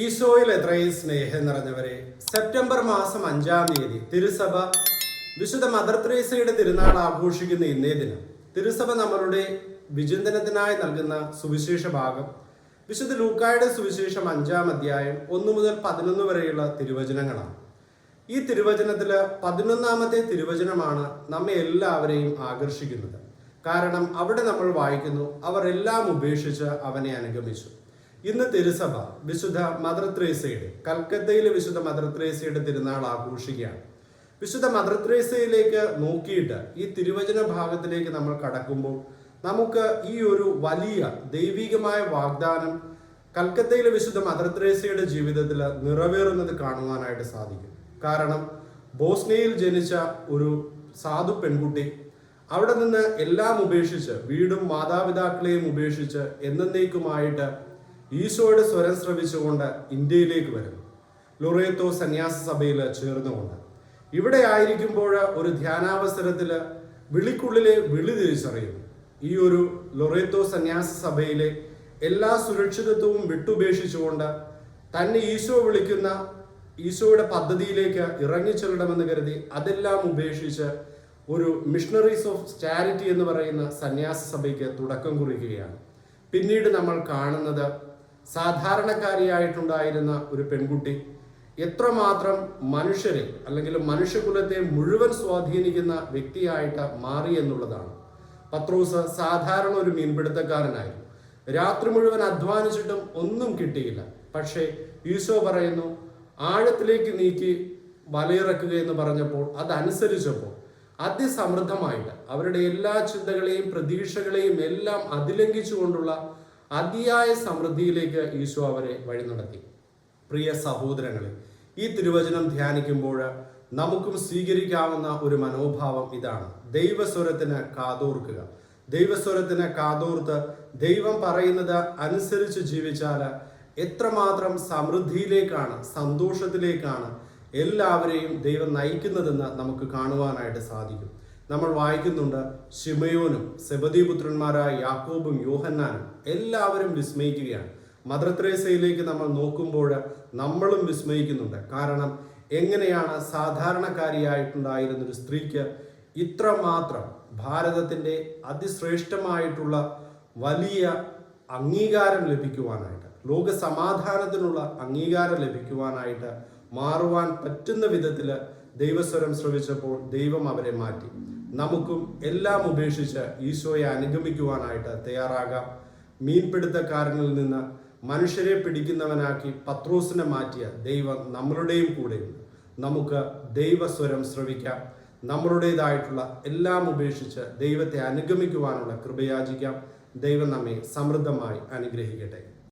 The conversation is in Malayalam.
ഈശോയിൽ എത്രയും സ്നേഹം നിറഞ്ഞവരെ സെപ്റ്റംബർ മാസം അഞ്ചാം തീയതി തിരുസഭ വിശുദ്ധ മദർ ത്രേസയുടെ തിരുനാൾ ആഘോഷിക്കുന്ന ഇന്നേ ദിനം തിരുസഭ നമ്മളുടെ വിചിന്തനത്തിനായി നൽകുന്ന സുവിശേഷ ഭാഗം വിശുദ്ധ ലൂക്കായുടെ സുവിശേഷം അഞ്ചാം അധ്യായം ഒന്ന് മുതൽ പതിനൊന്ന് വരെയുള്ള തിരുവചനങ്ങളാണ്. ഈ തിരുവചനത്തിൽ പതിനൊന്നാമത്തെ തിരുവചനമാണ് നമ്മെ എല്ലാവരെയും ആകർഷിക്കുന്നത്. കാരണം അവിടെ നമ്മൾ വായിക്കുന്നു അവർ എല്ലാം ഉപേക്ഷിച്ച് അവനെ അനുഗമിച്ചു. ഇന്ന് തിരുസഭ വിശുദ്ധ മദർ ത്രേസയുടെ കൽക്കത്തയിലെ വിശുദ്ധ മദർ ത്രേസയുടെ തിരുനാൾ ആഘോഷിക്കുകയാണ്. വിശുദ്ധ മദർ ത്രേസയിലേക്ക് നോക്കിയിട്ട് ഈ തിരുവചന ഭാഗത്തിലേക്ക് നമ്മൾ കടക്കുമ്പോൾ നമുക്ക് ഈ ഒരു വലിയ ദൈവികമായ വാഗ്ദാനം കൽക്കത്തയിലെ വിശുദ്ധ മദർ ത്രേസയുടെ ജീവിതത്തിൽ നിറവേറുന്നത് കാണുവാനായിട്ട് സാധിക്കും. കാരണം ബോസ്നയിൽ ജനിച്ച ഒരു സാധു പെൺകുട്ടി അവിടെ നിന്ന് എല്ലാം ഉപേക്ഷിച്ച് വീടും മാതാപിതാക്കളെയും ഉപേക്ഷിച്ച് എന്നേക്കുമായിട്ട് ഈശോയുടെ സ്വരം ശ്രവിച്ചുകൊണ്ട് ഇന്ത്യയിലേക്ക് വരുന്നു. ലൊറേത്തോ സന്യാസ സഭയിൽ ചേർന്നുകൊണ്ട്. ഇവിടെ ആയിരിക്കുമ്പോൾ ഒരു ധ്യാനാവസരത്തിൽ വിളിക്കുള്ളിലെ വിളി തിരിച്ചറിയും. ഈ ഒരു ലൊറേത്തോ സന്യാസ സഭയിലെ എല്ലാ സുരക്ഷിതത്വവും വിട്ടുപേക്ഷിച്ചുകൊണ്ട് തന്നെ ഈശോ വിളിക്കുന്ന ഈശോയുടെ പദ്ധതിയിലേക്ക് ഇറങ്ങിച്ചെല്ലണമെന്ന് കരുതി അതെല്ലാം ഉപേക്ഷിച്ച് ഒരു മിഷണറീസ് ഓഫ് ചാരിറ്റി എന്ന് പറയുന്ന സന്യാസ സഭയ്ക്ക് തുടക്കം കുറിക്കുകയാണ്. പിന്നീട് നമ്മൾ കാണുന്നത് സാധാരണക്കാരിയായിട്ടുണ്ടായിരുന്ന ഒരു പെൺകുട്ടി എത്രമാത്രം മനുഷ്യരെ അല്ലെങ്കിൽ മനുഷ്യകുലത്തെ മുഴുവൻ സ്വാധീനിക്കുന്ന വ്യക്തിയായിട്ട് മാറി എന്നുള്ളതാണ്. പത്രോസ് സാധാരണ ഒരു മീൻപിടുത്തക്കാരനായിരുന്നു. രാത്രി മുഴുവൻ അധ്വാനിച്ചിട്ടും ഒന്നും കിട്ടിയില്ല. പക്ഷേ ഈശോ പറയുന്നു ആഴത്തിലേക്ക് നീക്കി വലയിറക്കുക എന്ന് പറഞ്ഞപ്പോൾ അതനുസരിച്ചപ്പോൾ അതിസമൃദ്ധമായിട്ട് അവരുടെ എല്ലാ ചിന്തകളെയും പ്രതീക്ഷകളെയും എല്ലാം അതിലംഘിച്ചുകൊണ്ടുള്ള അതിയായ സമൃദ്ധിയിലേക്ക് ഈശോ അവരെ വഴി നടത്തി. പ്രിയ സഹോദരങ്ങളെ ഈ തിരുവചനം ധ്യാനിക്കുമ്പോൾ നമുക്കും സ്വീകരിക്കാവുന്ന ഒരു മനോഭാവം ഇതാണ്. ദൈവസ്വരത്തിന് കാതോർക്കുക. ദൈവസ്വരത്തിന് കാതോർത്ത് ദൈവം പറയുന്നത് അനുസരിച്ച് ജീവിച്ചാൽ എത്രമാത്രം സമൃദ്ധിയിലേക്കാണ് സന്തോഷത്തിലേക്കാണ് എല്ലാവരെയും ദൈവം നയിക്കുന്നതെന്ന് നമുക്ക് കാണുവാനായിട്ട് സാധിക്കും. നമ്മൾ വായിക്കുന്നുണ്ട് ശിമയോനും സെബദീപുത്രന്മാരായ യാക്കോബും യോഹന്നാനും എല്ലാവരും വിസ്മയിക്കുകയാണ്. മദ്രത്രേസയിലേക്ക് നമ്മൾ നോക്കുമ്പോൾ നമ്മളും വിസ്മയിക്കുന്നുണ്ട്. കാരണം എങ്ങനെയാണ് സാധാരണക്കാരിയായിട്ടുണ്ടായിരുന്ന ഒരു സ്ത്രീക്ക് ഇത്രമാത്രം ഭാരതത്തിന്റെ അതിശ്രേഷ്ഠമായിട്ടുള്ള വലിയ അംഗീകാരം ലഭിക്കുവാനായിട്ട് ലോക സമാധാനത്തിനുള്ള അംഗീകാരം ലഭിക്കുവാനായിട്ട് മാറുവാൻ പറ്റുന്ന വിധത്തിൽ ദൈവസ്വരം ശ്രവിച്ചപ്പോൾ ദൈവം അവരെ മാറ്റി. നമുക്കും എല്ലാം ഉപേക്ഷിച്ച് ഈശോയെ അനുഗമിക്കുവാനായിട്ട് തയ്യാറാകാം. മീൻപിടുത്തക്കാരനിൽ നിന്ന് മനുഷ്യരെ പിടിക്കുന്നവനാക്കി പത്രോസിനെ മാറ്റിയ ദൈവം നമ്മളുടെയും കൂടെയുണ്ട്. നമുക്ക് ദൈവസ്വരം ശ്രവിക്കാം. നമ്മളുടേതായിട്ടുള്ള എല്ലാം ഉപേക്ഷിച്ച് ദൈവത്തെ അനുഗമിക്കുവാനുള്ള കൃപയാചിക്കാം. ദൈവം നമ്മെ സമൃദ്ധമായി അനുഗ്രഹിക്കട്ടെ.